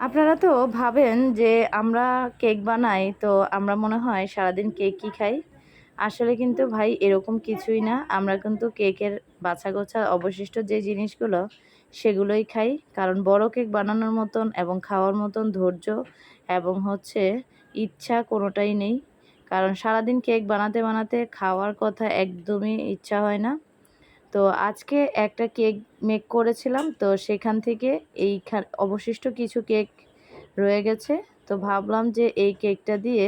আপনারা তো ভাবেন যে আমরা কেক বানাই, তো আমরা মনে হয় সারাদিন কেকই খাই? আসলে কিন্তু ভাই এরকম কিছুই না। আমরা কিন্তু কেকের বাছা গোছা অবশিষ্ট যে জিনিসগুলো সেগুলোই খাই। কারণ বড় কেক বানানোর মতন এবং খাওয়ার মতন ধৈর্য এবং হচ্ছে ইচ্ছা কোনোটাই নেই। কারণ সারাদিন কেক বানাতে বানাতে খাওয়ার কথা একদমই ইচ্ছা হয় না। তো আজকে একটা কেক মেক করেছিলাম, তো সেখান থেকে এই অবশিষ্ট কিছু কেক রয়ে গেছে। তো ভাবলাম যে এই কেকটা দিয়ে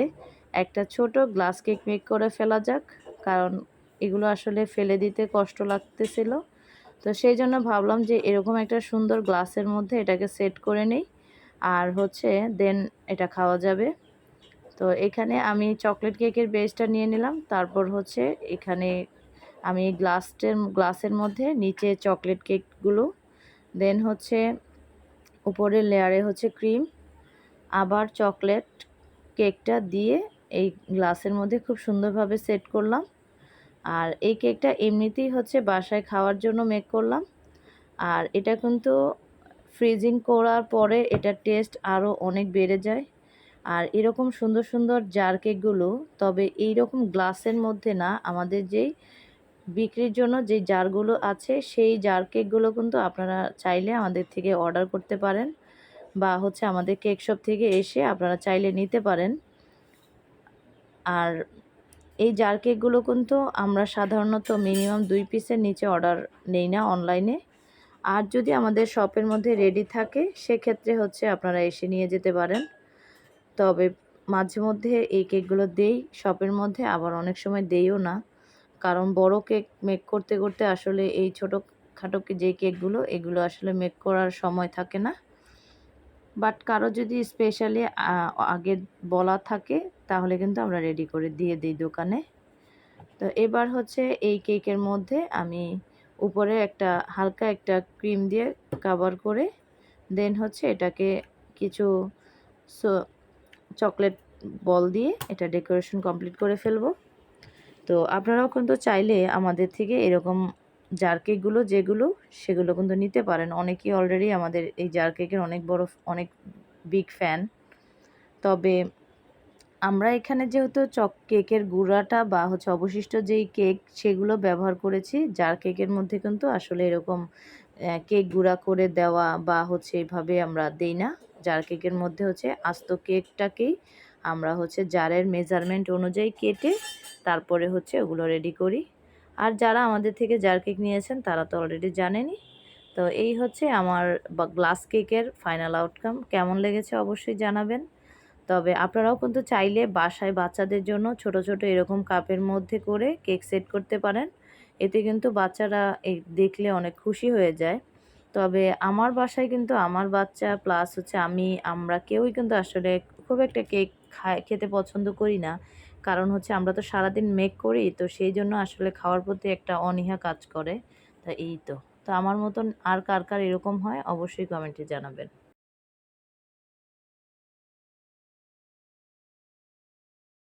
একটা ছোট গ্লাস কেক মেক করে ফেলা যাক, কারণ এগুলো আসলে ফেলে দিতে কষ্ট লাগতেছিল। তো সেই জন্য ভাবলাম যে এরকম একটা সুন্দর গ্লাসের মধ্যে এটাকে সেট করে নেই, আর হচ্ছে দেন এটা খাওয়া যাবে। তো এখানে আমি চকলেট কেকের বেসটা নিয়ে নিলাম, তারপর হচ্ছে এখানে আমি গ্লাসটের গ্লাসের মধ্যে নিচে চকলেট কেকগুলো দেন হচ্ছে উপরের লেয়ারে হচ্ছে ক্রিম আবার চকলেট কেকটা দিয়ে এই গ্লাসের মধ্যে খুব সুন্দরভাবে সেট করলাম। আর এই কেকটা এমনিতেই হচ্ছে বাসায় খাওয়ার জন্য মেক করলাম। আর এটা কিন্তু ফ্রিজিং করার পরে এটার টেস্ট আরও অনেক বেড়ে যায়। আর এরকম সুন্দর সুন্দর জার কেকগুলো তবে এই রকম গ্লাসের মধ্যে না, আমাদের যেই বিক্রির জন্য যে জারগুলো আছে, সেই জার কেকগুলো কিন্তু আপনারা চাইলে আমাদের থেকে অর্ডার করতে পারেন বা হচ্ছে আমাদের কেক শপ থেকে এসে আপনারা চাইলে নিতে পারেন। আর এই জার কেকগুলো কিন্তু আমরা সাধারণত মিনিমাম দুই পিসের নিচে অর্ডার নেই না অনলাইনে। আর যদি আমাদের শপের মধ্যে রেডি থাকে, সেক্ষেত্রে হচ্ছে আপনারা এসে নিয়ে যেতে পারেন। তবে মাঝে মধ্যে এই কেকগুলো দেই, শপের মধ্যে, আবার অনেক সময় দেইও না। কারণ বড় কেক মেক করতে করতে আসলে এই ছোটো খাটো যে কেকগুলো, এগুলো আসলে মেক করার সময় থাকে না। বাট কারও যদি স্পেশালি আগে বলা থাকে, তাহলে কিন্তু আমরা রেডি করে দিয়ে দিই দোকানে। তো এবার হচ্ছে এই কেকের মধ্যে আমি উপরে একটা, হালকা একটা ক্রিম দিয়ে কাভার করে দেন হচ্ছে এটাকে কিছু চকলেট বল দিয়ে এটা ডেকোরেশন কমপ্লিট করে ফেলব। তো আপনারাও কিন্তু চাইলে আমাদের থেকে এরকম জার কেকগুলো যেগুলো, সেগুলো কিন্তু নিতে পারেন। অনেকেই অলরেডি আমাদের এই জার কেকের অনেক বড়, অনেক বিগ ফ্যান তবে আমরা এখানে যেহেতু চক কেকের গুঁড়াটা বা হচ্ছে অবশিষ্ট যেই কেক সেগুলো ব্যবহার করেছি জার কেকের মধ্যে কিন্তু আসলে এরকম কেক গুঁড়া করে দেওয়া বা হচ্ছে এভাবে আমরা দেই না। জার কেকের মধ্যে হচ্ছে আস্ত কেকটাকেই আমরা হচ্ছে জারের মেজারমেন্ট অনুযায়ী কেটে তারপরে হচ্ছে ওগুলো রেডি করি। আর যারা আমাদের থেকে জার কেক নিয়েছেন, তারা তো অলরেডি জানেনি তো এই হচ্ছে আমার গ্লাস কেকের ফাইনাল আউটকাম কেমন লেগেছে অবশ্যই জানাবেন। তবে আপনারাও কিন্তু চাইলে বাসায় বাচ্চাদের জন্য ছোট ছোট এরকম কাপের মধ্যে করে কেক সেট করতে পারেন। এতে কিন্তু বাচ্চারা দেখলে অনেক খুশি হয়ে যায়। তবে আমার বাসায় কিন্তু আমার বাচ্চা প্লাস হচ্ছে আমি, আমরা কেউই কিন্তু আসলে খুব একটা কেক খায়, খেতে পছন্দ করি না। কারণ হচ্ছে আমরা তো সারাদিন মেক করি, তো সেই জন্য আসলে খাওয়ার প্রতি একটা অনীহা কাজ করে। তা এই তো। তো আমার মতন আর কার কার এরকম হয়, অবশ্যই কমেন্টে জানাবেন।